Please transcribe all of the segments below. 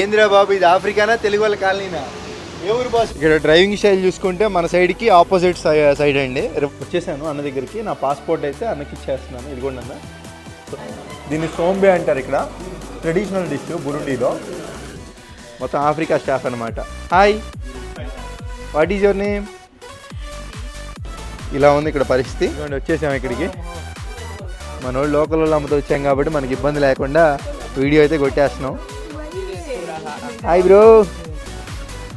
ఏందిరా బాబు ఇది ఆఫ్రికానా తెలుగు వాళ్ళ కాలనీనా? ఏ ఊరు బాస్ ఇక్కడ డ్రైవింగ్ స్టైల్ చూసుకుంటే మన సైడ్కి ఆపోజిట్ సైడ్ అండి. రేపు వచ్చేసాను అన్న దగ్గరికి. నా పాస్పోర్ట్ అయితే అన్నకి ఇచ్చేస్తున్నాను. ఇది కూడా అన్న. దీన్ని సోంబే అంటారు ఇక్కడ. ట్రెడిషనల్ డిష్ బురుండీలో. మొత్తం ఆఫ్రికా స్టాఫ్ అనమాట hi what is your name ఇలా ఉంది ఇక్కడ పరిస్థితి. వచ్చేసాము వచ్చేసాం ఇక్కడికి. మన వాళ్ళు లోకల్ వాళ్ళు అమ్ముతూ వచ్చాం కాబట్టి మనకి ఇబ్బంది లేకుండా వీడియో అయితే కొట్టేస్తున్నాం. హాయ్ బ్రో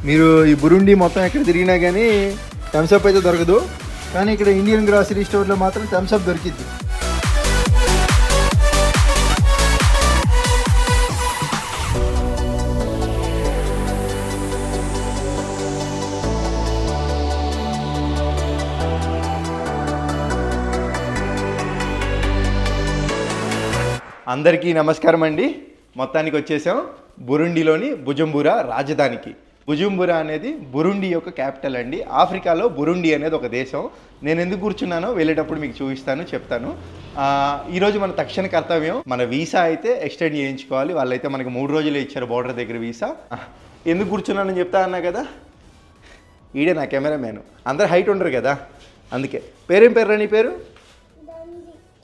మీరు ఈ బురుండి మొత్తం ఎక్కడ తిరిగినా కానీ థమ్స్అప్ అయితే దొరకదు. కానీ ఇక్కడ ఇండియన్ గ్రాసరీ స్టోర్లో మాత్రం థమ్స్అప్ దొరికిద్ది. అందరికీ నమస్కారం అండి. మొత్తానికి వచ్చేసాం. బురుండిలోని భుజంబురా రాజధానికి. భుజంబురా అనేది బురుండి యొక్క క్యాపిటల్ అండి. ఆఫ్రికాలో బురుండి అనేది ఒక దేశం. నేను ఎందుకు కూర్చున్నానో వెళ్ళేటప్పుడు మీకు చూపిస్తాను చెప్తాను. ఈరోజు మన తక్షణ కర్తవ్యం మన వీసా అయితే ఎక్స్టెండ్ చేయించుకోవాలి. వాళ్ళైతే మనకి మూడు రోజులు ఇచ్చారు బార్డర్ దగ్గర వీసా. ఎందుకు కూర్చున్నానని చెప్తా అన్నా కదా? ఈడే నా కెమెరా మ్యాన్ అందరు హైట్ ఉండరు కదా? అందుకే. పేరేం పేరు నీ పేరు?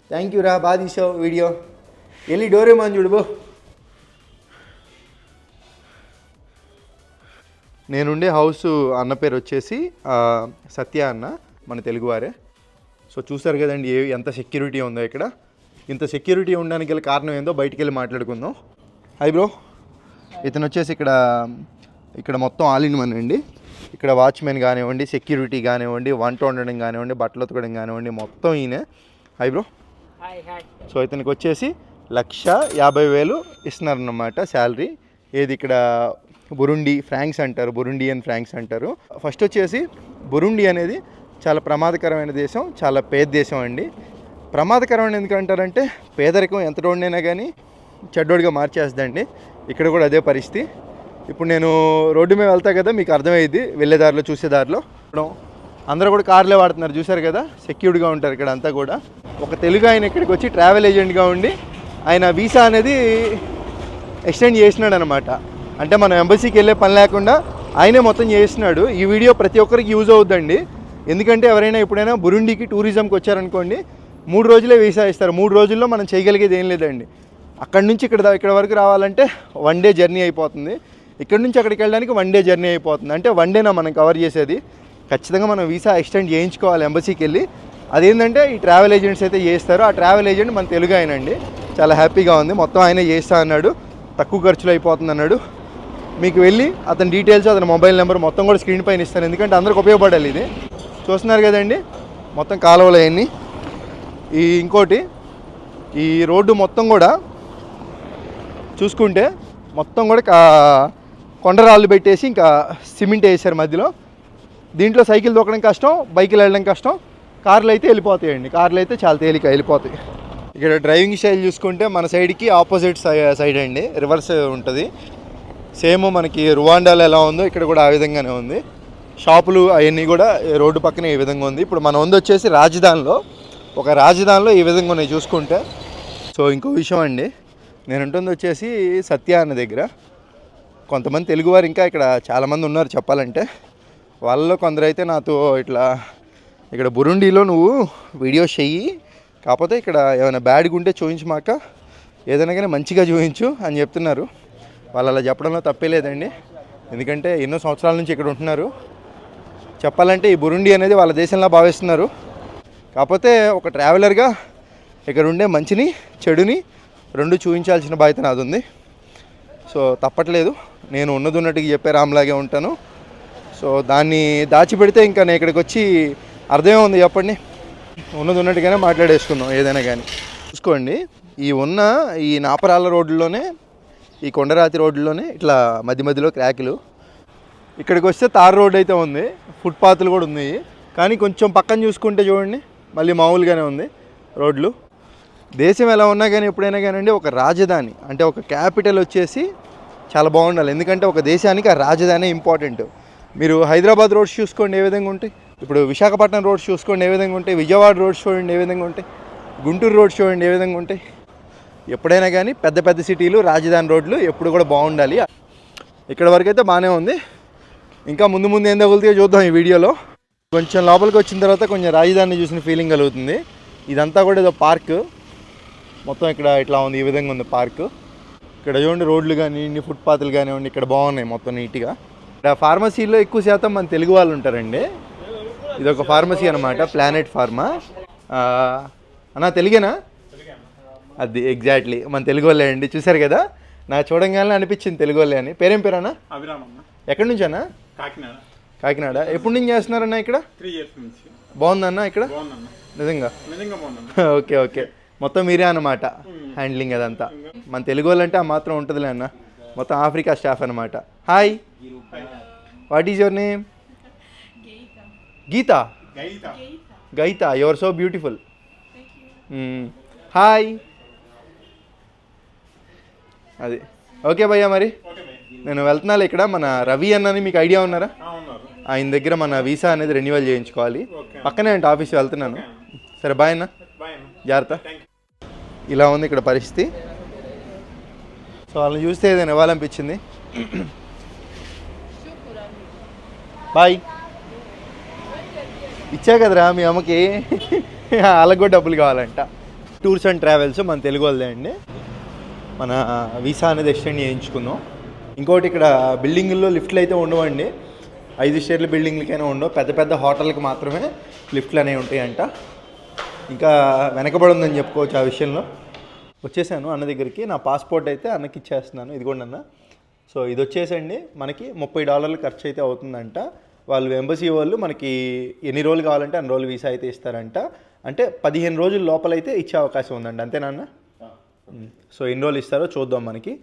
థ్యాంక్ యూ రా బాగా తీసావు వీడియో. వెళ్ళి డోరేమాన్ చూడు బో నేనుండే హౌస్ అన్న పేరు వచ్చేసి సత్య అన్న మన తెలుగువారే సో చూసారు కదండి ఏ ఎంత సెక్యూరిటీ ఉందో ఇక్కడ. ఇంత సెక్యూరిటీ ఉండడానికి గల కారణం ఏందో బయటికి వెళ్ళి మాట్లాడుకుందాం. హై బ్రో ఇతను వచ్చేసి ఇక్కడ ఇక్కడ మొత్తం ఆల్ ఇన్ వన్ అండి. ఇక్కడ వాచ్మెన్ కానివ్వండి సెక్యూరిటీ కానివ్వండి వంట వండడం కానివ్వండి బట్టలు ఉతకడం కానివ్వండి మొత్తం ఈయనే. హై బ్రో సో ఇతనికి వచ్చేసి లక్ష యాభై వేలు ఇస్తున్నారన్నమాట శాలరీ. ఏది ఇక్కడ బురుండి ఫ్రాంక్స్ అంటారు బురుండియన్ ఫ్రాంక్స్ అంటారు. ఫస్ట్ వచ్చేసి బురుండి అనేది చాలా ప్రమాదకరమైన దేశం చాలా పేద దేశం అండి. ప్రమాదకరమైన ఎందుకు అంటారంటే పేదరికం ఎంత రోడ్డైనా కానీ చెడ్డోడిగా మార్చేస్తుందండి. ఇక్కడ కూడా అదే పరిస్థితి. ఇప్పుడు నేను రోడ్డు మీద వెళ్తా కదా మీకు అర్థమయ్యేది వెళ్ళే దారిలో చూసే దారిలో. అందరూ కూడా కార్లే వాడుతున్నారు చూశారు కదా? సెక్యూర్డ్గా ఉంటారు ఇక్కడ అంతా కూడా. ఒక తెలుగు ఆయన ఇక్కడికి వచ్చి ట్రావెల్ ఏజెంట్గా ఉండి ఆయన వీసా అనేది ఎక్స్టెండ్ చేసినాడు అనమాట అంటే మనం ఎంబసీకి వెళ్ళే పని లేకుండా ఆయనే మొత్తం చేస్తున్నాడు. ఈ వీడియో ప్రతి ఒక్కరికి యూజ్ అవుద్దండి. ఎందుకంటే ఎవరైనా ఎప్పుడైనా బురుండికి టూరిజంకి వచ్చారనుకోండి మూడు రోజులే వీసా ఇస్తారు మూడు రోజుల్లో మనం చేయగలిగేది ఏం లేదండి. అక్కడి నుంచి ఇక్కడ దా- ఇక్కడ వరకు రావాలంటే వన్ డే జర్నీ అయిపోతుంది. ఇక్కడ నుంచి అక్కడికి వెళ్ళడానికి వన్ డే జర్నీ అయిపోతుంది. అంటే వన్ డేనా మనం కవర్ చేసేది? ఖచ్చితంగా మనం వీసా ఎక్స్టెండ్ చేయించుకోవాలి ఎంబసీకి వెళ్ళి. అదేంటంటే ఈ ట్రావెల్ ఏజెంట్స్ అయితే చేస్తారో. ఆ ట్రావెల్ ఏజెంట్ మన తెలుగు ఆయన అండి చాలా హ్యాపీగా ఉంది. మొత్తం ఆయనే చేస్తా అన్నాడు. తక్కువ ఖర్చులో అయిపోతుంది అన్నాడు. మీకు వెళ్ళి అతని డీటెయిల్స్ అతని మొబైల్ నెంబర్ మొత్తం కూడా స్క్రీన్ పైన ఇస్తాను. ఎందుకంటే అందరికి ఉపయోగపడాలి ఇది. చూస్తున్నారు కదండి మొత్తం కాలువలు అవన్నీ. ఈ ఇంకోటి ఈ రోడ్డు మొత్తం కూడా చూసుకుంటే మొత్తం కూడా కా- కొండరాళ్ళు పెట్టేసి ఇంకా సిమెంట్ వేసారు మధ్యలో. దీంట్లో సైకిల్ దొక్కడం కష్టం బైకులు వెళ్ళడం కష్టం. కార్లు అయితే వెళ్ళిపోతాయండి. కార్లు అయితే చాలా తేలిక వెళ్ళిపోతాయి. ఇక్కడ డ్రైవింగ్ స్టైల్ చూసుకుంటే మన సైడ్కి ఆపోజిట్ సైడ్ అండి. రివర్స్ ఉంటుంది. సేమ్ మనకి రువాండాలో ఎలా ఉందో ఇక్కడ కూడా ఆ విధంగానే ఉంది. షాపులు అవన్నీ కూడా రోడ్డు పక్కనే ఈ విధంగా ఉంది. ఇప్పుడు మన ఉంది వచ్చేసి రాజధానిలో ఒక రాజధానిలో ఈ విధంగా ఉన్నాయి చూసుకుంటే. సో ఇంకో విషయం అండి నేను ఉంటుంది వచ్చేసి సత్య అన్న దగ్గర. కొంతమంది తెలుగువారు ఇంకా ఇక్కడ చాలామంది ఉన్నారు చెప్పాలంటే. వాళ్ళలో కొందరు అయితే నాతో ఇట్లా ఇక్కడ బురుండిలో నువ్వు వీడియోస్ చెయ్యి కాకపోతే ఇక్కడ ఏమైనా బ్యాడ్గా ఉంటే చూపించమాక ఏదైనా కానీ మంచిగా చూపించు అని చెప్తున్నారు. వాళ్ళు అలా చెప్పడంలో తప్పే లేదండి. ఎందుకంటే ఎన్నో సంవత్సరాల నుంచి ఇక్కడ ఉంటున్నారు. చెప్పాలంటే ఈ బురుండి అనేది వాళ్ళ దేశంలో భావిస్తున్నారు. కాకపోతే ఒక ట్రావెలర్గా ఇక్కడ ఉండే మంచిని చెడుని రెండు చూపించాల్సిన బాధ్యత నాది ఉంది సో తప్పట్లేదు. నేను ఉన్నది ఉన్నట్టుగా చెప్పే రామ్లాగే ఉంటాను. సో దాన్ని దాచిపెడితే ఇంకా నేను ఇక్కడికి వచ్చి అర్థమే ఉంది చెప్పండి. ఉన్నది ఉన్నట్టుగానే మాట్లాడేసుకుందాం ఏదైనా కానీ. చూసుకోండి ఈ ఉన్న ఈ నాపరాల రోడ్డులోనే ఈ కొండరాతి రోడ్డులోనే ఇట్లా మధ్య మధ్యలో క్రాకులు. ఇక్కడికి వస్తే తార్ రోడ్ అయితే ఉంది ఫుట్పాత్లు కూడా ఉన్నాయి. కానీ కొంచెం పక్కన చూసుకుంటే చూడండి మళ్ళీ మామూలుగానే ఉంది రోడ్లు. దేశం ఎలా ఉన్నా కానీ ఎప్పుడైనా కానివ్వండి ఒక రాజధాని అంటే ఒక క్యాపిటల్ వచ్చేసి చాలా బాగుండాలి. ఎందుకంటే ఒక దేశానికి ఆ రాజధాని ఇంపార్టెంట్. మీరు హైదరాబాద్ రోడ్స్ చూసుకోండి ఏ విధంగా ఉంటాయి. ఇప్పుడు విశాఖపట్నం రోడ్స్ చూసుకోండి ఏ విధంగా ఉంటాయి. విజయవాడ రోడ్స్ చూడండి ఏ విధంగా ఉంటాయి. గుంటూరు రోడ్స్ చూడండి ఏ విధంగా ఉంటాయి. ఎప్పుడైనా కానీ పెద్ద పెద్ద సిటీలు రాజధాని రోడ్లు ఎప్పుడు కూడా బాగుండాలి. ఇక్కడ వరకు అయితే బాగానే ఉంది. ఇంకా ముందు ముందు ఏం తగులుతాయో చూద్దాం ఈ వీడియోలో. కొంచెం లోపలికి వచ్చిన తర్వాత కొంచెం రాజధాని చూసిన ఫీలింగ్ కలుగుతుంది. ఇదంతా కూడా ఏదో పార్క్. మొత్తం ఇక్కడ ఇట్లా ఉంది ఈ విధంగా ఉంది పార్క్. ఇక్కడ చూడండి రోడ్లు కానివ్వండి ఫుట్పాత్లు కానివ్వండి ఇక్కడ బాగున్నాయి మొత్తం నీట్గా. ఇక్కడ ఫార్మసీలో ఎక్కువ శాతం మన తెలుగు వాళ్ళు ఉంటారండి. ఇది ఒక ఫార్మసీ అనమాట ప్లానెట్ ఫార్మా అన్నా తెలుగేనా? అది ఎగ్జాక్ట్లీ మన తెలుగు వాళ్ళే అండి. చూశారు కదా? నాకు చూడంగానే అనిపించింది తెలుగు వాళ్ళే అని. పేరేం పేరన్నా? అభిరామన్న ఎక్కడి నుంచి అన్న? కాకినాడ. కాకినాడ. ఎప్పటి నుంచి చేస్తున్నారన్న ఇక్కడ? త్రీ ఇయర్స్ నుంచి. బాగుందన్న ఇక్కడ? నిజంగా? నిజంగా బాగుందన్న. Okay okay. మొత్తం మీరే అన్నమాట హ్యాండ్లింగ్ అదంతా. మన తెలుగు వాళ్ళంటే ఆ మాత్రం ఉంటుందిలే అన్న. మొత్తం ఆఫ్రికా స్టాఫ్ అనమాట hi what is your name గీత గైత గైత యువర్ సో బ్యూటిఫుల్ హాయ్ అది. ఓకే భయ్యా మరి. నేను వెళ్తున్నాను ఇక్కడ. మన రవి అన్నని మీకు ఐడియా ఉన్నారా? ఆయన దగ్గర మన వీసా అనేది రెన్యువల్ చేయించుకోవాలి. పక్కనే అంటే ఆఫీస్ వెళ్తున్నాను. సరే బాయ్ అన్న. జాగ్రత్త. ఇలా ఉంది ఇక్కడ పరిస్థితి. సో వాళ్ళని చూస్తే ఏదైనా ఇవ్వాలనిపించింది? బాయ్. ఇచ్చా కదరా మీ అమ్మకి? వాళ్ళకి కూడా డబ్బులు కావాలంట. టూర్స్ అండ్ ట్రావెల్స్ మన తెలుగు వాళ్ళదే అండి. మన వీసా అనేది ఎక్స్టెండ్ చేయించుకుందాం. ఇంకోటి ఇక్కడ బిల్డింగుల్లో లిఫ్ట్లు అయితే ఉండవండి. ఐదు స్టేర్ల బిల్డింగ్లకైనా ఉండవు. పెద్ద పెద్ద హోటల్కి మాత్రమే లిఫ్ట్లు అనేవి ఉంటాయంట. ఇంకా వెనకబడి ఉందని చెప్పుకోవచ్చు ఆ విషయంలో. వచ్చేసాను అన్న దగ్గరికి. నా పాస్పోర్ట్ అయితే అన్నకి ఇచ్చేస్తున్నాను. ఇదిగోండి అన్న. సో ఇది వచ్చేసండి. మనకి ముప్పై డాలర్లు ఖర్చు అయితే అవుతుందంట. వాళ్ళు ఎంబసీ వాళ్ళు మనకి ఎన్ని రోజులు కావాలంటే అన్ని రోజులు వీసా అయితే ఇస్తారంట. అంటే పదిహేను రోజుల లోపలైతే ఇచ్చే అవకాశం ఉందండి. అంతేనా అన్న? సో ఎన్ని రోజులు ఇస్తారో చూద్దాం మనకి.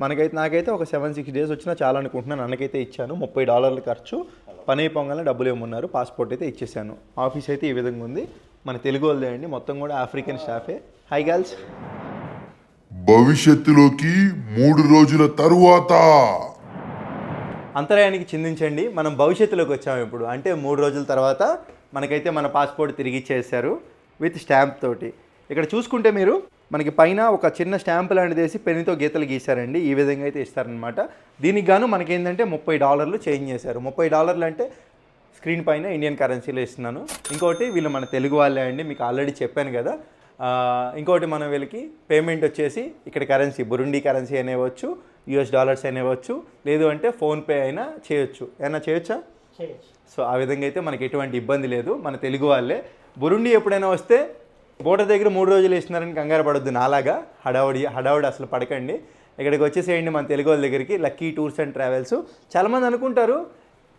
మనకైతే నాకైతే ఒక సెవెన్ సిక్స్ డేస్ వచ్చినా చాలా అనుకుంటున్నాను. అన్నకైతే ఇచ్చాను. ముప్పై డాలర్ల ఖర్చు. పని అయిపోగానే డబ్బులు ఏమన్నారు? పాస్పోర్ట్ అయితే ఇచ్చేసాను. ఆఫీస్ అయితే ఈ విధంగా ఉంది. మన తెలుగు వాళ్ళదే అండి. మొత్తం కూడా ఆఫ్రికన్ స్టాఫే హై గర్ల్స్ భవిష్యత్తులోకి మూడు రోజుల తరువాత. అంతరాయానికి చిందించండి. మనం భవిష్యత్తులోకి వచ్చాము ఇప్పుడు. అంటే మూడు రోజుల తర్వాత మనకైతే మన పాస్పోర్ట్ తిరిగి ఇచ్చేసారు విత్ స్టాంప్ తోటి. ఇక్కడ చూసుకుంటే మీరు మనకి పైన ఒక చిన్న స్టాంప్ లాంటిది వేసి పెన్నుతో గీతలు గీశారండి. ఈ విధంగా అయితే ఇస్తారనమాట దీనికి గాను మనకేంటంటే ముప్పై డాలర్లు చేంజ్ చేశారు. ముప్పై డాలర్లు అంటే స్క్రీన్ పైన ఇండియన్ కరెన్సీలో ఇస్తున్నాను. ఇంకోటి వీళ్ళు మన తెలుగు వాళ్ళే అండి మీకు ఆల్రెడీ చెప్పాను కదా. ఇంకోటి మనం వీళ్ళకి పేమెంట్ వచ్చేసి ఇక్కడ కరెన్సీ బురుండి కరెన్సీ అనేవచ్చు యూఎస్ డాలర్స్ అనేవచ్చు లేదు అంటే ఫోన్పే అయినా చేయొచ్చు. ఏమైనా చేయొచ్చా. సో ఆ విధంగా అయితే మనకి ఎటువంటి ఇబ్బంది లేదు మన తెలుగు వాళ్ళే. బురుండి ఎప్పుడైనా వస్తే బోర్డర్ దగ్గర మూడు రోజులు వేసినారని కంగారు పడొద్దు నాలాగా. హడావుడి హడావుడి అసలు పడకండి. ఇక్కడికి వచ్చేసేయండి మన తెలుగు వాళ్ళ దగ్గరికి లక్కీ టూర్స్ అండ్ ట్రావెల్స్. చాలామంది అనుకుంటారు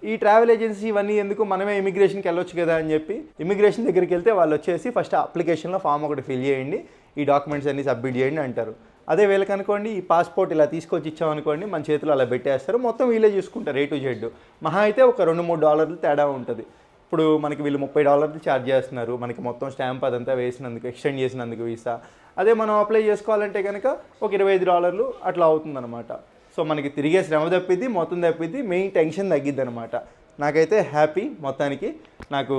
ఈ ట్రావెల్ ఏజెన్సీ ఇవన్నీ ఎందుకు మనమే ఇమిగ్రేషన్కి వెళ్ళొచ్చు కదా అని చెప్పి. ఇమిగ్రేషన్ దగ్గరికి వెళ్తే వాళ్ళు వచ్చేసి ఫస్ట్ అప్లికేషన్లో ఫామ్ ఒకటి ఫిల్ చేయండి ఈ డాక్యుమెంట్స్ అన్ని సబ్మిట్ చేయండి అంటారు. అదే వీళ్ళకి అనుకోండి ఈ పాస్పోర్ట్ ఇలా తీసుకొచ్చి ఇచ్చామనుకోండి మన చేతిలో అలా పెట్టేస్తారు మొత్తం వీళ్ళే చూసుకుంటారు ఏ టు జెడ్ మహా అయితే ఒక రెండు మూడు డాలర్లు తేడా ఉంటుంది. ఇప్పుడు మనకి వీళ్ళు ముప్పై డాలర్లు ఛార్జ్ చేస్తున్నారు. మనకి మొత్తం స్టాంప్ అదంతా వేసినందుకు ఎక్స్టెండ్ చేసినందుకు వీసా. అదే మనం అప్లై చేసుకోవాలంటే కనుక ఒక ఇరవై ఐదు డాలర్లు అట్లా అవుతుందన్నమాట. సో మనకి తిరిగే శ్రమ తప్పిద్ది మొత్తం తప్పిద్ది మెయిన్ టెన్షన్ తగ్గిద్ది అనమాట నాకైతే హ్యాపీ మొత్తానికి. నాకు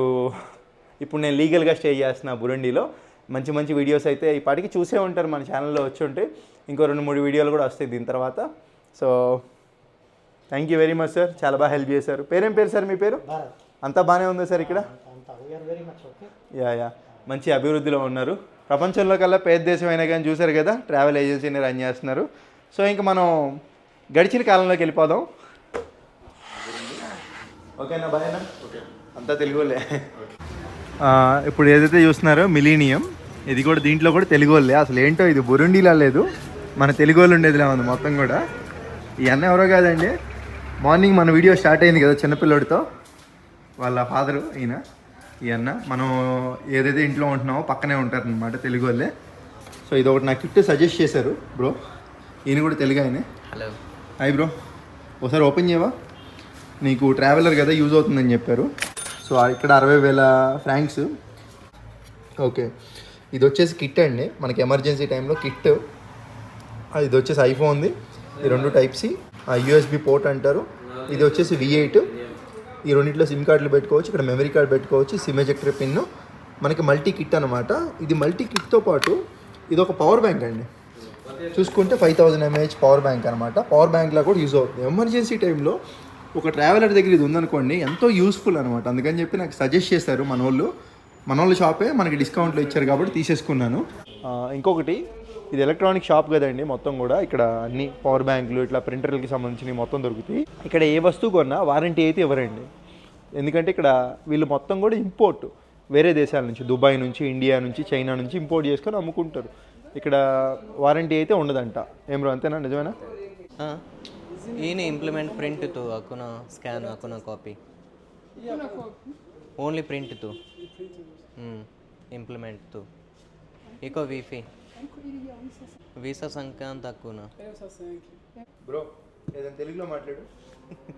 ఇప్పుడు నేను లీగల్గా స్టే చేస్తున్నా బురండిలో. మంచి మంచి వీడియోస్ అయితే ఈ పాటికి చూసే ఉంటారు మన ఛానల్లో వచ్చి ఉంటే. ఇంకో రెండు మూడు వీడియోలు కూడా వస్తాయి దీని తర్వాత. So thank you very much sir చాలా బాగా హెల్ప్ చేశారు. పేరేం పేరు సార్ మీ పేరు? అంతా బాగానే ఉందా సార్ ఇక్కడ? యా యా మంచి అభివృద్ధిలో ఉన్నారు. ప్రపంచంలో కల్లా పేద దేశం అయినా కానీ చూశారు కదా ట్రావెల్ ఏజెన్సీని రన్ చేస్తున్నారు. సో ఇంకా మనం గడిచిన కాలంలోకి వెళ్ళిపోదాం. ఓకేనా బాయ్నా ఓకే అంతా తెలుగులే. ఇప్పుడు ఏదైతే చూస్తున్నారో మిలీనియం ఇది కూడా దీంట్లో కూడా తెలుగు వాళ్ళే అసలు ఏంటో ఇది బురుండిలా లేదు. మన తెలుగు వాళ్ళు ఉండేదిలా ఉంది మొత్తం కూడా. ఈ అన్న ఎవరో కాదండి. మార్నింగ్ మన వీడియో స్టార్ట్ అయింది కదా చిన్నపిల్లడితో. వాళ్ళ ఫాదరు ఈయన ఈ అన్న మనం ఏదైతే ఇంట్లో ఉంటున్నామో పక్కనే ఉంటారనమాట తెలుగు వాళ్ళే. సో ఇది ఒకటి నాకు కిట్ సజెస్ట్ చేశారు బ్రో ఈయన కూడా తెలుగు ఆయనే. హలో హాయ్ బ్రో ఒకసారి ఓపెన్ చేయవా? నీకు ట్రావెలర్ కదా యూజ్ అవుతుందని చెప్పారు. సో ఇక్కడ అరవై వేల ఫ్రాంక్స్ ఓకే. ఇది వచ్చేసి కిట్ అండి. మనకి ఎమర్జెన్సీ టైంలో కిట్ ఇది వచ్చేసి ఐఫోన్ది ఈ రెండు టైప్ సి ఆ యూఎస్బి పోర్ట్ అంటారు. ఇది వచ్చేసి వి ఎయిట్ ఈ రెండింటిలో సిమ్ కార్డులు పెట్టుకోవచ్చు ఇక్కడ మెమరీ కార్డ్ పెట్టుకోవచ్చు సిమ్ ఎజెక్టర్ పిన్ మనకి మల్టీ కిట్ అనమాట ఇది మల్టీ కిట్తో పాటు ఇది ఒక పవర్ బ్యాంక్ అండి. చూసుకుంటే five thousand mAh power bank అనమాట పవర్ బ్యాంక్లో కూడా యూజ్ అవుతుంది. ఎమర్జెన్సీ టైంలో ఒక ట్రావెలర్ దగ్గర ఇది ఉందనుకోండి ఎంతో యూస్ఫుల్ అనమాట అందుకని చెప్పి నాకు సజెస్ట్ చేశారు మన వాళ్ళు మన వాళ్ళ షాపే మనకి డిస్కౌంట్లో ఇచ్చారు కాబట్టి తీసేసుకున్నాను. ఇంకొకటి ఇది ఎలక్ట్రానిక్ షాప్ కదండి మొత్తం కూడా ఇక్కడ అన్ని పవర్ బ్యాంకులు ఇట్లా ప్రింటర్లకి సంబంధించినవి మొత్తం దొరుకుతాయి. ఇక్కడ ఏ వస్తువు కొన్నా వారంటీ అయితే ఇవ్వరండి. ఎందుకంటే ఇక్కడ వీళ్ళు మొత్తం కూడా ఇంపోర్ట్ వేరే దేశాల నుంచి దుబాయ్ నుంచి ఇండియా నుంచి చైనా నుంచి ఇంపోర్ట్ చేసుకొని అమ్ముకుంటారు. ఇక్కడ వారంటీ అయితే ఉండదంట. ఏం రో అంతేనా? నిజమేనా? ఈయన ఇంప్లిమెంట్ ప్రింట్తో అకున స్కాన్ అకున కాపీ ఓన్లీ ప్రింట్తో. Hmm, ఇంప్లిమెంట్తో. ఇకో వీఫీ వీసా సంక్రాంత్ తక్కువనా బ్రో ఏదైనా తెలుగులో మాట్లాడు.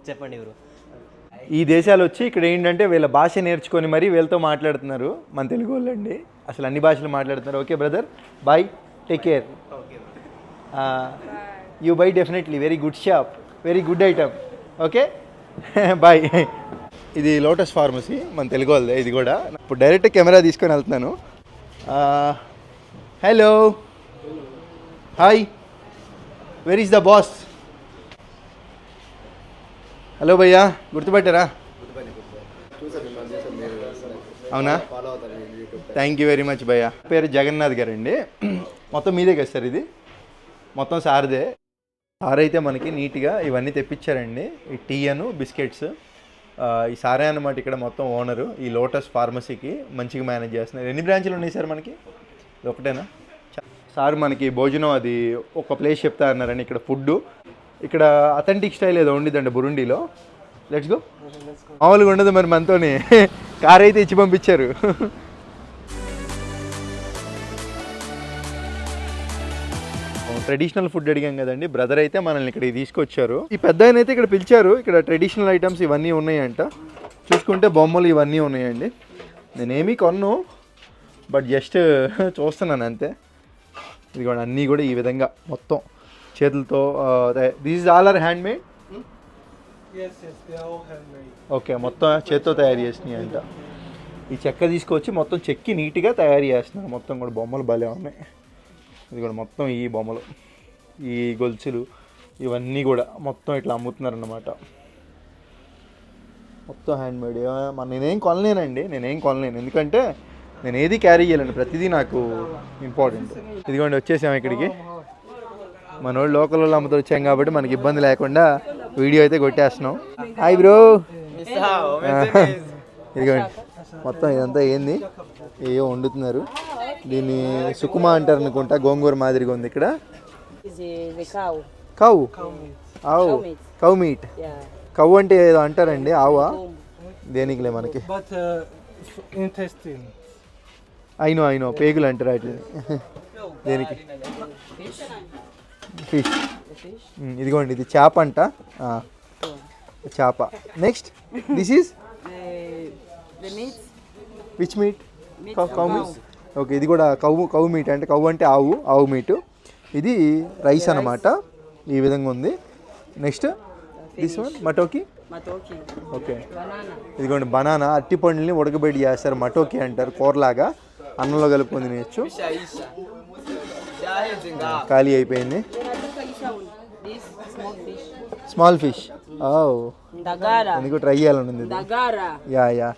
చెప్పండి బ్రో. ఈ దేశాలు వచ్చి ఇక్కడ ఏంటంటే వీళ్ళ భాష నేర్చుకొని మరీ వీళ్ళతో మాట్లాడుతున్నారు మన తెలుగు వాళ్ళండి. అసలు అన్ని భాషలు మాట్లాడుతున్నారు. Okay brother? Bye take care you bye definitely very good shop very good item okay bye ఇది లోటస్ ఫార్మసీ మన తెలుగు వాళ్ళదే ఇది కూడా. ఇప్పుడు డైరెక్ట్ కెమెరా తీసుకొని వెళ్తున్నాను. Hello hi where is the boss hello భయ్యా గుర్తుపెట్టారా? అవునా? థ్యాంక్ యూ వెరీ మచ్ భయ్యా పేరు జగన్నాథ్ గారు అండి మొత్తం మీదే కదా సార్ ఇది? మొత్తం సార్దే. సార్ అయితే మనకి నీట్గా ఇవన్నీ తెప్పించారండి. ఈ టీ అను బిస్కెట్స్ ఈ సారే అన్నమాట ఇక్కడ మొత్తం ఓనరు. ఈ లోటస్ ఫార్మసీకి మంచిగా మేనేజ్ చేస్తున్నారు. ఎన్ని బ్రాంచ్లు ఉన్నాయి సార్ మనకి? ఇది ఒకటేనా సార్ మనకి భోజనం అది ఒక ప్లేస్ చెప్తా అన్నారని ఇక్కడ ఫుడ్ ఇక్కడ అథెంటిక్ స్టైల్ ఏదో ఉండిద్దండి బురుండిలో. Let's go. మామూలుగా ఉండదు మరి మనతోని. కార్ అయితే ఇచ్చి పంపించారు. ట్రెడిషనల్ ఫుడ్ అడిగాం కదండి. బ్రదర్ అయితే మనల్ని ఇక్కడికి తీసుకొచ్చారు. ఈ పెద్ద ఆయన అయితే ఇక్కడ పిలిచారు. ఇక్కడ ట్రెడిషనల్ ఐటమ్స్ ఇవన్నీ ఉన్నాయంట. చూసుకుంటే బొమ్మలు ఇవన్నీ ఉన్నాయండి. నేనేమీ కొన్ను. బట్ జస్ట్ చూస్తున్నాను అంతే. ఇది కూడా అన్నీ కూడా ఈ విధంగా మొత్తం చేతులతో this is all are hand made. Okay మొత్తం చేత్తో తయారు చేసినాయి అంట. ఈ చెక్క తీసుకొచ్చి మొత్తం చెక్కి నీట్గా తయారు చేస్తున్నారు. మొత్తం కూడా బొమ్మలు భలే ఉన్నాయి. ఇది కూడా మొత్తం ఈ బొమ్మలు ఈ గొలుసులు ఇవన్నీ కూడా మొత్తం ఇట్లా అమ్ముతున్నారు అన్నమాట మొత్తం హ్యాండ్ మేడ్ మన నేనేం కొనలేనండి నేనేం కొనలేను. ఎందుకంటే నేను ఏది క్యారీ చేయలేను. ప్రతిదీ నాకు ఇంపార్టెంట్ ఇదిగోండి వచ్చేసాం ఇక్కడికి. మన వాళ్ళు లోకల్ వాళ్ళు అమ్ముతూ వచ్చాం కాబట్టి మనకి ఇబ్బంది లేకుండా వీడియో అయితే కొట్టేస్తున్నాం. హాయ్ బ్రో ఇదిగోండి. మొత్తం ఇదంతా ఏంది? ఏయో వండుతున్నారు. దీన్ని సుకుమా అంటారు అనుకుంటా. గోంగూర మాదిరిగా ఉంది ఇక్కడ. కౌ ఆవు కౌ మీట్. కౌ అంటే ఏదో అంటారండి. ఆవా? దేనికిలే మనకి? Uh. అయినో అయినో పేగులు అంటారు వాటిని. దేనికి? ఫిష్. ఇదిగోండి ఇది చేప అంట. చేప. Next this meat. Which meat cow meat okay ఇది కూడా కౌ కౌ మీట్ అంటే కౌ అంటే ఆవు ఆవు మీటు ఇది రైస్ అన్నమాట. ఈ విధంగా ఉంది. Next this one matoke. Okay. ఇదిగోండి బనానా అట్టి పండుని ఉడకబెట్టి చేస్తారు మటోకి అంటారు కూరలాగా. అన్నంలో కలుపుకొని తినేయచ్చు. ఖాళీ అయిపోయింది. Small fish. ఎందుకు ట్రై చేయాలని ఉంది ఇది. Dagara. Yeah yeah.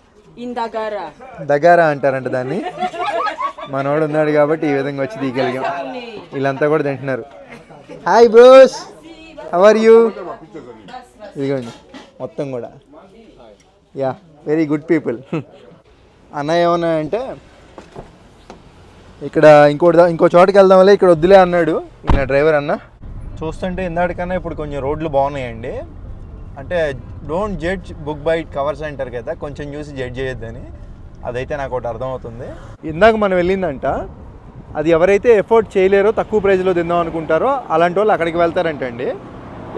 దగ్గర అంటారంట దాన్ని. మనోడు ఉన్నాడు కాబట్టి ఈ విధంగా వచ్చి తీయగలిగాం వీళ్ళంతా కూడా తింటున్నారు. Hi bros. హవర్ యూ ఇదిగోండి. మొత్తం కూడా. యా వెరీ గుడ్ పీపుల్ అన్న ఏమన్నా అంటే ఇక్కడ ఇంకోటి ఇంకో చోటుకి వెళ్దాంలే ఇక్కడ వద్దులే అన్నాడు. నా డ్రైవర్ అన్న. చూస్తుంటే ఇందాటికన్నా ఇప్పుడు కొంచెం రోడ్లు బాగున్నాయండి. అంటే don't judge book by covers అంటారు కదా కొంచెం చూసి జడ్జ్ చేయొద్దని. అదైతే నాకు ఒకటి అర్థమవుతుంది. ఇందాక మనం వెళ్ళిందంట అది ఎవరైతే ఎఫోర్డ్ చేయలేరో తక్కువ ప్రైజ్లో తిందాం అనుకుంటారో అలాంటి వాళ్ళు అక్కడికి వెళ్తారంటండి.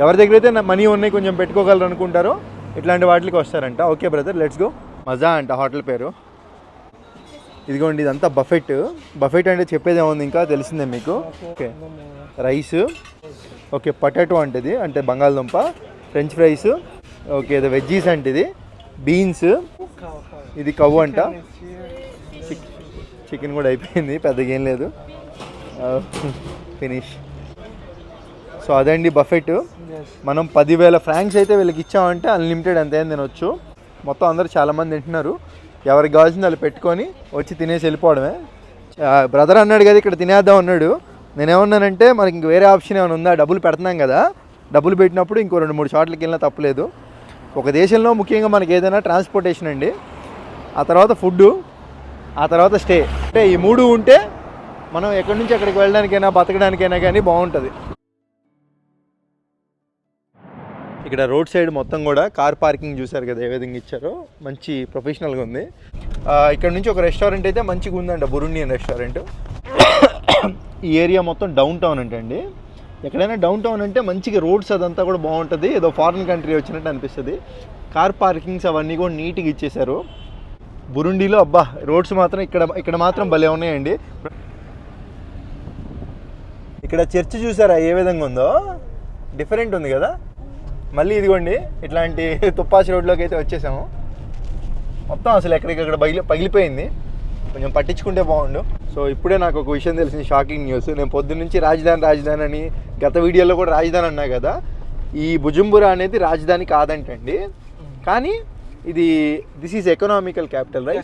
ఎవరి దగ్గర అయితే మనీ ఉన్నాయి కొంచెం పెట్టుకోగలరు అనుకుంటారో ఇట్లాంటి వాటికి వస్తారంట. ఓకే బ్రదర్ లెట్స్ గో మజా అంట హోటల్ పేరు. ఇదిగోండి ఇదంతా బఫెట్. బఫెట్ అంటే చెప్పేది ఏముంది ఇంకా? తెలిసిందే మీకు? ఓకే. రైస్. ఓకే పొటాటో అంటది అంటే బంగాళదుంప. French fries. ఓకే ఇది వెజ్జీస్ అంటే ఇది. బీన్స్. ఇది కవ్వు అంట. చికెన్ కూడా అయిపోయింది పెద్దగా ఏం లేదు. ఫినిష్. సో అదండి బఫెట్. మనం పదివేల ఫ్రాంక్స్ అయితే వీళ్ళకి ఇచ్చామంటే అన్లిమిటెడ్ అంతే తినొచ్చు. మొత్తం అందరూ చాలామంది తింటున్నారు. ఎవరికి కావాల్సింది వాళ్ళు పెట్టుకొని వచ్చి తినేసి వెళ్ళిపోవడమే. బ్రదర్ అన్నాడు కదా ఇక్కడ తినేద్దాం అన్నాడు. నేనేమన్నానంటే మనకి ఇంక వేరే ఆప్షన్ ఏమైనా ఉందా? డబ్బులు పెడుతున్నాం కదా. డబ్బులు పెట్టినప్పుడు ఇంకో రెండు మూడు షాట్లకి వెళ్ళినా తప్పలేదు. ఒక దేశంలో ముఖ్యంగా మనకి ఏదైనా ట్రాన్స్పోర్టేషన్ అండి. ఆ తర్వాత ఫుడ్ ఆ తర్వాత స్టే. అంటే ఈ మూడు ఉంటే మనం ఎక్కడి నుంచి అక్కడికి వెళ్ళడానికైనా బతకడానికైనా కానీ బాగుంటుంది. ఇక్కడ రోడ్ సైడ్ మొత్తం కూడా కార్ పార్కింగ్ చూసారు కదా ఏ విధంగా ఇచ్చారో. మంచి ప్రొఫెషనల్గా ఉంది. ఇక్కడ నుంచి ఒక రెస్టారెంట్ అయితే మంచిగా ఉందంట బురుండియన్ రెస్టారెంట్ ఈ ఏరియా మొత్తం డౌన్ టౌన్ అంటండి ఎక్కడైనా డౌన్ టౌన్ అంటే మంచిగా రోడ్స్ అదంతా కూడా బాగుంటుంది. ఏదో ఫారిన్ కంట్రీ వచ్చినట్టు అనిపిస్తుంది. కార్ పార్కింగ్స్ అవన్నీ కూడా నీట్గా ఇచ్చేశారు. బురుండిలో అబ్బా రోడ్స్ మాత్రం ఇక్కడ ఇక్కడ మాత్రం భలే ఉన్నాయండి. ఇక్కడ చర్చ్ చూసారా ఏ విధంగా ఉందో? డిఫరెంట్ ఉంది కదా. మళ్ళీ ఇదిగోండి ఇట్లాంటి తుప్పాసి రోడ్లోకి అయితే వచ్చేసాము. మొత్తం అసలు ఎక్కడికక్కడ పగిలి పగిలిపోయింది. కొంచెం పట్టించుకుంటే బాగుండు. సో ఇప్పుడే నాకు ఒక విషయం తెలిసింది షాకింగ్ న్యూస్. నేను పొద్దున్న నుంచి రాజధాని రాజధాని అని గత వీడియోలో కూడా రాజధాని అన్నా కదా ఈ భుజంబుర అనేది రాజధాని కాదంటండి. కానీ ఇది this is economical capital right.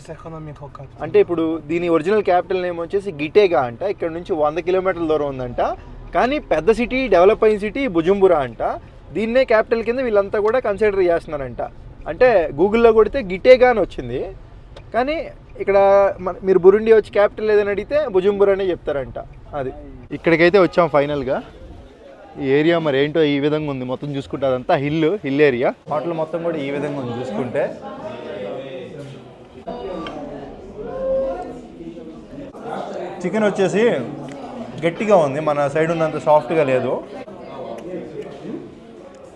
అంటే ఇప్పుడు దీని ఒరిజినల్ క్యాపిటల్ నేమ్ వచ్చేసి గిటేగా అంట. ఇక్కడ నుంచి వంద కిలోమీటర్ల దూరం ఉందంట. కానీ పెద్ద సిటీ డెవలప్ అయిన సిటీ భుజంబురా అంట. దీన్నే క్యాపిటల్ కింద వీళ్ళంతా కూడా కన్సిడర్ చేస్తున్నారంట. అంటే గూగుల్లో కొడితే గిటేగా అని వచ్చింది. కానీ ఇక్కడ మీరు బురుండి వచ్చి క్యాపిటల్ ఏదని అడిగితే భుజంబుర్ అనే చెప్తారంట. అది. ఇక్కడికైతే వచ్చాం ఫైనల్గా. ఈ ఏరియా మరి ఏంటో ఈ విధంగా ఉంది. మొత్తం చూసుకుంటే అదంతా హిల్ హిల్ ఏరియా. హోటల్ మొత్తం కూడా ఈ విధంగా ఉంది చూసుకుంటే. చికెన్ వచ్చేసి గట్టిగా ఉంది. మన సైడ్ ఉన్నంత సాఫ్ట్గా లేదు.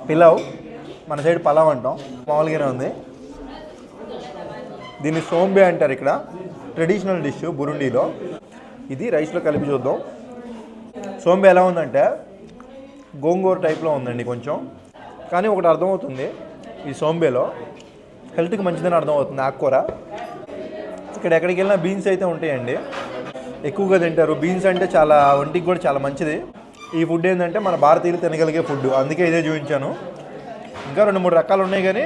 పిలావ్ మన సైడ్ పలావ్ అంటాం. మామూలుగానే ఉంది. దీన్ని సోంబే అంటారు ఇక్కడ. ట్రెడిషనల్ డిష్ బురుండీలో. ఇది రైస్లో కలిపి చూద్దాం. సోంబే ఎలా ఉందంటే గోంగూర టైప్లో ఉందండి కొంచెం. కానీ ఒకటి అర్థమవుతుంది ఈ సోంబేలో. హెల్త్కి మంచిదని అర్థమవుతుంది ఆకుకూర. ఇక్కడ ఎక్కడికి వెళ్ళినా బీన్స్ అయితే ఉంటాయండి. ఎక్కువగా తింటారు. బీన్స్ అంటే చాలా ఒంటికి కూడా చాలా మంచిది. ఈ ఫుడ్ ఏంటంటే మన భారతీయులు తినగలిగే ఫుడ్ అందుకే ఇదే చూపించాను. ఇంకా రెండు మూడు రకాలు ఉన్నాయి కానీ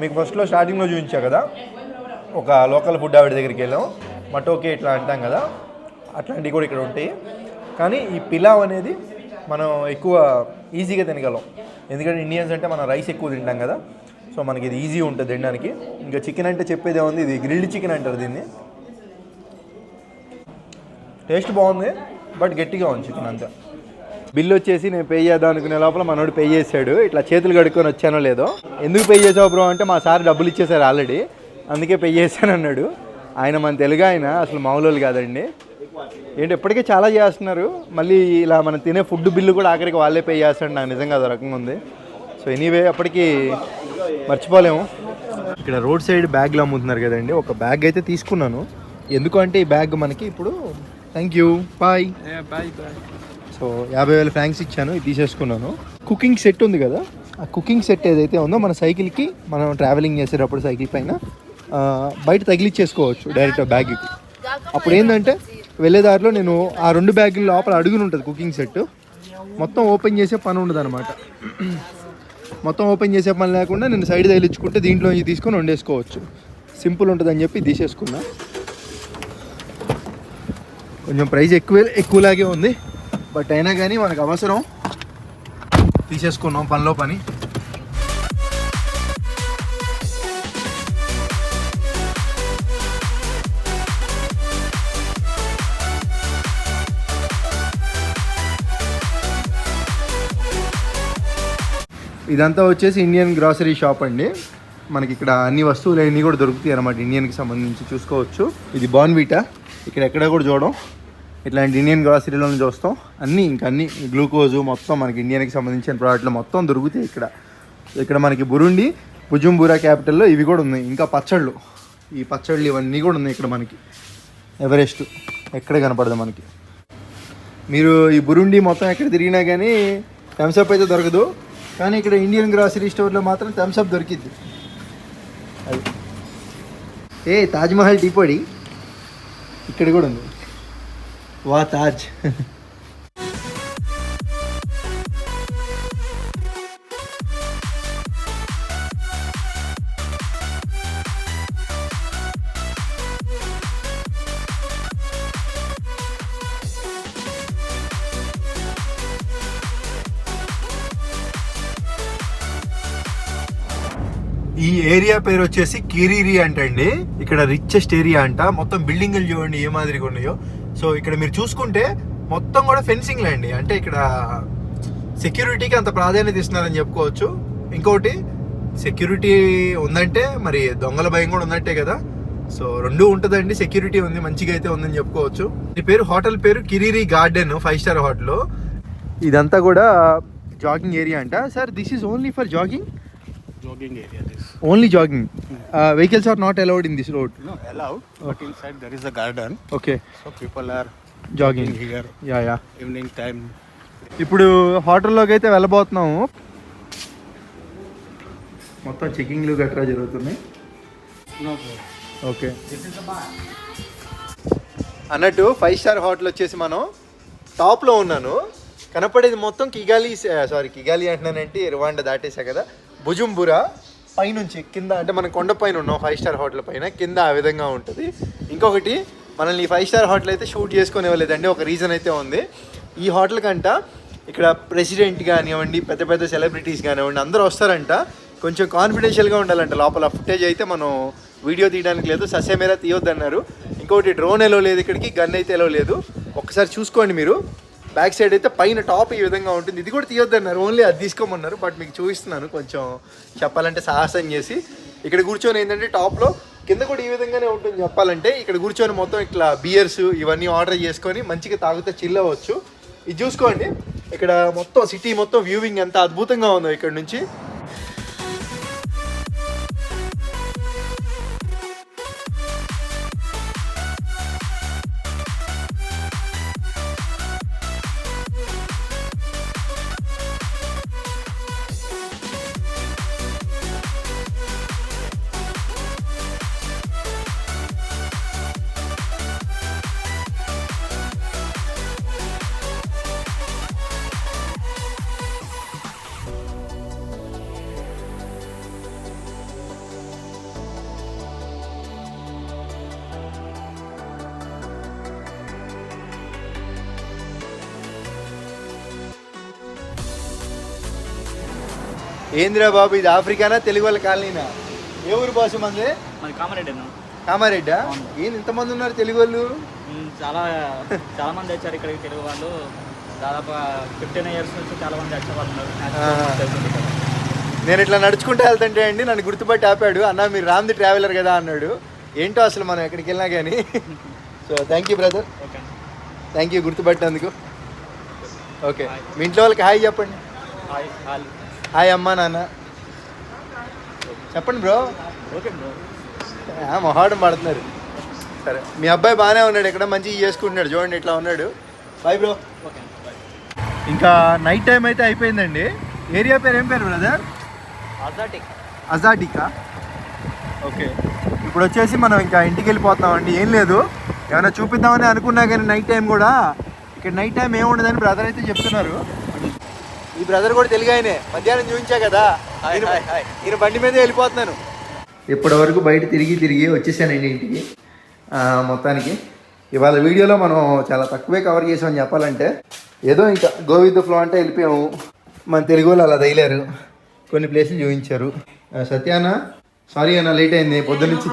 మీకు ఫస్ట్లో స్టార్టింగ్లో చూపించా కదా. ఒక లోకల్ ఫుడ్ ఆవిడ దగ్గరికి వెళ్ళాం. మటోకే ఇట్లా అంటాం కదా. అట్లాంటివి కూడా ఇక్కడ ఉంటాయి. కానీ ఈ పిలావ్ అనేది మనం ఎక్కువ ఈజీగా తినగలం. ఎందుకంటే ఇండియన్స్ అంటే మనం రైస్ ఎక్కువ తింటాం కదా. సో మనకి ఇది ఈజీ ఉంటుంది తినడానికి. ఇంకా చికెన్ అంటే చెప్పేదే ఉంది ఇది గ్రిల్డ్ చికెన్ అంటారు దీన్ని. టేస్ట్ బాగుంది బట్ గట్టిగా ఉంది చికెన్ అంతే. బిల్ వచ్చేసి నేను పే చేద్దాం అనుకునే లోపల మనోడు పే చేశాడు. ఇట్లా చేతులు కడుక్కొని వచ్చానో లేదో. ఎందుకు పే చేసావు బ్రో అంటే మా సార్ డబ్బులు ఇచ్చేసారు ఆల్రెడీ. అందుకే పే చేశాను అన్నాడు. ఆయన మన తెలుగు ఆయన అసలు మామూలు కాదండి. ఏంటి ఇప్పటికే చాలా చేస్తున్నారు. మళ్ళీ ఇలా మనం తినే ఫుడ్ బిల్లు కూడా ఆఖరికి వాళ్ళే పే చేస్తాడు నాకు నిజంగా అదో రకంగా ఉంది. సో ఎనీవే అప్పటికి మర్చిపోలేము. ఇక్కడ రోడ్ సైడ్ బ్యాగ్లు అమ్ముతున్నారు కదండి. ఒక బ్యాగ్ అయితే తీసుకున్నాను. ఎందుకు అంటే ఈ బ్యాగ్ మనకి ఇప్పుడు thank you bye bye bye. So యాభై వేల ఫ్రాంక్స్ ఇచ్చాను ఇది తీసేసుకున్నాను. కుకింగ్ సెట్ ఉంది కదా? ఆ కుకింగ్ సెట్ ఏదైతే ఉందో మన సైకిల్కి మనం ట్రావెలింగ్ చేసేటప్పుడు సైకిల్ పైన బయట తగిలిచ్చేసుకోవచ్చు డైరెక్ట్ బ్యాగ్కి అప్పుడు ఏంటంటే వెళ్ళే దారిలో నేను ఆ రెండు బ్యాగుల లోపల అడుగులు ఉంటుంది కుకింగ్ సెట్ మొత్తం ఓపెన్ చేసే పని ఉండదు అనమాట మొత్తం ఓపెన్ చేసే పని లేకుండా నేను సైడ్ తగిలించుకుంటే దీంట్లో తీసుకొని వండేసుకోవచ్చు. సింపుల్ ఉంటుందని చెప్పి తీసేసుకున్నా. కొంచెం ప్రైస్ ఎక్కువ ఎక్కువలాగే ఉంది. బట్ అయినా కానీ మనకు అవసరం. తీసేసుకున్నాం పనిలో పని. ఇదంతా వచ్చేసి ఇండియన్ గ్రాసరీ షాప్ అండి. మనకి ఇక్కడ అన్ని వస్తువులు అన్నీ కూడా దొరుకుతాయి అన్నమాట. ఇండియన్కి సంబంధించి చూసుకోవచ్చు. ఇది బాన్వీటా ఇక్కడ ఎక్కడ కూడా చూడడం. ఇట్లాంటి ఇండియన్ గ్రాసరీలో చూస్తాం. అన్నీ ఇంకా అన్ని గ్లూకోజు మొత్తం మనకి ఇండియాకి సంబంధించిన ప్రోడక్ట్లు మొత్తం దొరుకుతాయి ఇక్కడ. ఇక్కడ మనకి బురుండి భుజంబూరా క్యాపిటల్లో ఇవి కూడా ఉన్నాయి. ఇంకా పచ్చళ్ళు. ఈ పచ్చళ్ళు ఇవన్నీ కూడా ఉన్నాయి ఇక్కడ మనకి. ఎవరెస్ట్ ఎక్కడ కనపడదు మనకి. మీరు ఈ బురుండి మొత్తం ఎక్కడ తిరిగినా కానీ థమ్స్అప్ అయితే దొరకదు. కానీ ఇక్కడ ఇండియన్ గ్రాసరీ స్టోర్లో మాత్రం థమ్స్అప్ దొరికిద్ది. అది. ఏ తాజ్మహల్ టీ పొడి. ఇక్కడ కూడా ఉంది. వా తాజ్ ఈ ఏరియా పేరు వచ్చేసి కిరీరి అంటండి. ఇక్కడ రిచెస్ట్ ఏరియా అంట. మొత్తం బిల్డింగ్లు చూడండి ఏ మాదిరిగా ఉన్నాయో. సో ఇక్కడ మీరు చూసుకుంటే మొత్తం కూడా ఫెన్సింగ్ అండి. అంటే ఇక్కడ సెక్యూరిటీకి అంత ప్రాధాన్యత ఇస్తున్నారని చెప్పుకోవచ్చు. ఇంకోటి సెక్యూరిటీ ఉందంటే మరి దొంగల భయం కూడా ఉన్నట్టే కదా. సో రెండు ఉంటుందండి. సెక్యూరిటీ ఉంది మంచిగా అయితే ఉందని చెప్పుకోవచ్చు. ఈ పేరు హోటల్ పేరు Kiriri garden five star hotel. ఇదంతా కూడా జాగింగ్ ఏరియా అంట. Sir this is only for jogging? Jogging area this. Only jogging vehicles are not allowed in this road No, allowed, but inside there is a garden. Okay So people are jogging jogging here. Yeah yeah evening time. ఇప్పుడు హోటల్లోకి అయితే వెళ్ళబోతున్నాము. మొత్తం చెకింగ్లు గట్రా జరుగుతున్నాయి. No, okay అన్నట్టు five star hotel వచ్చేసి మనం టాప్లో ఉన్నాను. కనపడేది మొత్తం కిగాలి సారీ కిగాలి అంటున్నానంటే రువాండ దాటేసా కదా. భుజుంబురా పైనుంచి కింద అంటే మనం కొండ పైన ఉన్నాం ఫైవ్ స్టార్ హోటల్ పైన కింద ఆ విధంగా ఉంటుంది. ఇంకొకటి మనల్ని ఫైవ్ స్టార్ హోటల్ అయితే షూట్ చేసుకొని ఇవ్వలేదండి ఒక రీజన్ అయితే ఉంది. ఈ హోటల్ కంట ఇక్కడ ప్రెసిడెంట్ కానివ్వండి పెద్ద పెద్ద సెలబ్రిటీస్ కానివ్వండి అందరూ వస్తారంట. కొంచెం కాన్ఫిడెన్షియల్గా ఉండాలంట. లోపల ఫుటేజ్ అయితే మనం వీడియో తీయడానికి లేదు ససేమేరా తీయొద్దన్నారు. ఇంకోటి డ్రోన్ ఎలా లేదు ఇక్కడికి గన్ అయితే ఎలా లేదు. ఒకసారి చూసుకోండి మీరు. బ్యాక్ సైడ్ అయితే పైన టాప్ ఈ విధంగా ఉంటుంది. ఇది కూడా తీయొద్దన్నారు. ఓన్లీ అది తీసుకోమన్నారు. బట్ మీకు చూపిస్తున్నాను. కొంచెం చెప్పాలంటే సాహసం చేసి. ఇక్కడ కూర్చొని ఏంటంటే టాప్లో కింద కూడా ఈ విధంగానే ఉంటుంది చెప్పాలంటే. ఇక్కడ కూర్చొని మొత్తం ఇట్లా బియర్స్ ఇవన్నీ ఆర్డర్ చేసుకొని మంచిగా తాగితే చిల్ అవ్వచ్చు. ఇది చూసుకోండి. ఇక్కడ మొత్తం సిటీ మొత్తం వ్యూవింగ్ ఎంత అద్భుతంగా ఉందో ఇక్కడ నుంచి. ఏందిరా బాబు ఇది ఆఫ్రికానా తెలుగు వాళ్ళ కాలనీనా? ఏ ఊరు భాష మంది? మరి కామారెడ్డి అన్న. కామారెడ్డా? ఏంది ఇంతమంది ఉన్నారు తెలుగు వాళ్ళు? చాలా చాలా మంది వచ్చారు ఇక్కడికి తెలుగు వాళ్ళు. దాదాపు ఫిఫ్టీన్ ఇయర్స్ నుంచి చాలా మంది వచ్చే వాళ్ళు ఉన్నారు. నేను ఇట్లా నడుచుకుంటూ వెళ్తుంటే అండి నన్ను గుర్తుపట్టి ఆపాడు. అన్న మీరు రామ్ది ట్రావెలర్ కదా అన్నాడు. ఏంటో అసలు మనం ఎక్కడికి వెళ్ళినా కానీ so thank you brother. Thank you గుర్తుపట్టేందుకు okay మీ ఇంట్లో వాళ్ళకి హాయ్ చెప్పండి. Hi hi. హాయ్ అమ్మా నాన్న. చెప్పండి బ్రో. Okay bro. మొహాడం పడుతున్నారు సరే. మీ అబ్బాయి బాగానే ఉన్నాడు ఇక్కడ మంచిగా చేసుకుంటున్నాడు. చూడండి ఇట్లా ఉన్నాడు. Bye bro. ఇంకా నైట్ టైం అయితే అయిపోయిందండి. ఏరియా పేరు ఏం పేరు బ్రదర్ అజాటిక్ అజాటికా ఓకే. ఇప్పుడు వచ్చేసి మనం ఇంకా ఇంటికి వెళ్ళిపోతున్నామండి ఏం లేదు. ఏమైనా చూపిద్దామని అనుకున్నా కానీ నైట్ టైం కూడా. ఇక్కడ నైట్ టైం ఏముండదని బ్రదర్ అయితే చెప్తున్నారు. ఈ బ్రదర్ కూడా తెలుగు ఆయనే. మధ్యాహ్నం చూపించా కదా. ఈయన- బండి మీదే వెళ్ళిపోతున్నాను. ఇప్పటి వరకు బయట తిరిగి తిరిగి వచ్చేసానండి ఇంటికి ఆ, మొత్తానికి. ఇవాళ వీడియోలో మనం చాలా తక్కువే కవర్ చేసామని చెప్పాలంటే ఏదో ఇంకా గో విత్ ద ఫ్లో అంటే వెళ్ళిపోయాము. మన తెలుగు వాళ్ళు అలా తగిలారు. కొన్ని ప్లేసులు చూపించారు. సత్యాన సారీ అన్న లేట్ అయింది. పొద్దున్నుంచి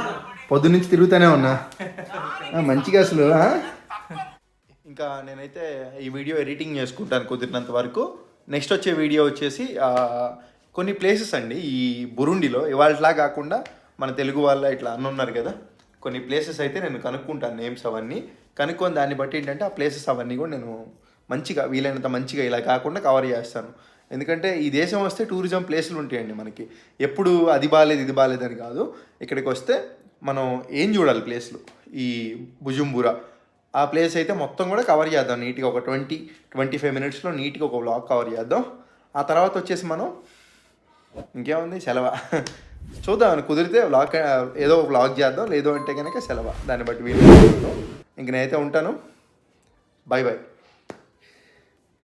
పొద్దున్నుంచి తిరుగుతూనే ఉన్నా. మంచిగా అసలు? ఇంకా నేనైతే ఈ వీడియో ఎడిటింగ్ చేసుకుంటాను కుదిరినంత వరకు. నెక్స్ట్ వచ్చే వీడియో వచ్చేసి కొన్ని ప్లేసెస్ అండి. ఈ బురుండిలో ఇవాళలా కాకుండా మన తెలుగు వాళ్ళ ఇట్లా అన్న ఉన్నారు కదా కొన్ని ప్లేసెస్ అయితే నేను కనుక్కుంటాను నేమ్స్ అవన్నీ. కనుక్కొని దాన్ని బట్టి ఏంటంటే ఆ ప్లేసెస్ అవన్నీ కూడా నేను మంచిగా వీలైనంత మంచిగా ఇలా కాకుండా కవర్ చేస్తాను. ఎందుకంటే ఈ దేశం వస్తే టూరిజం ప్లేసులు ఉంటాయండి మనకి. ఎప్పుడు అది బాగాలేదు ఇది బాగాలేదు అని కాదు. ఇక్కడికి వస్తే మనం ఏం చూడాలి ప్లేస్లు ఈ భుజుంబురా. ఆ ప్లేస్ అయితే మొత్తం కూడా కవర్ చేద్దాం. నీట్గా ఒక ట్వంటీ ట్వంటీ ఫైవ్ మినిట్స్లో నీట్గా ఒక బ్లాగ్ కవర్ చేద్దాం. ఆ తర్వాత వచ్చేసి మనం ఇంకేముంది? సెలవ. చూద్దాం. అని కుదిరితే బ్లాగ్ ఏదో ఒక బ్లాగ్ చేద్దాం. లేదో అంటే కనుక సెలవ. దాన్ని బట్టి వీలు ఇంక నేనైతే ఉంటాను. Bye bye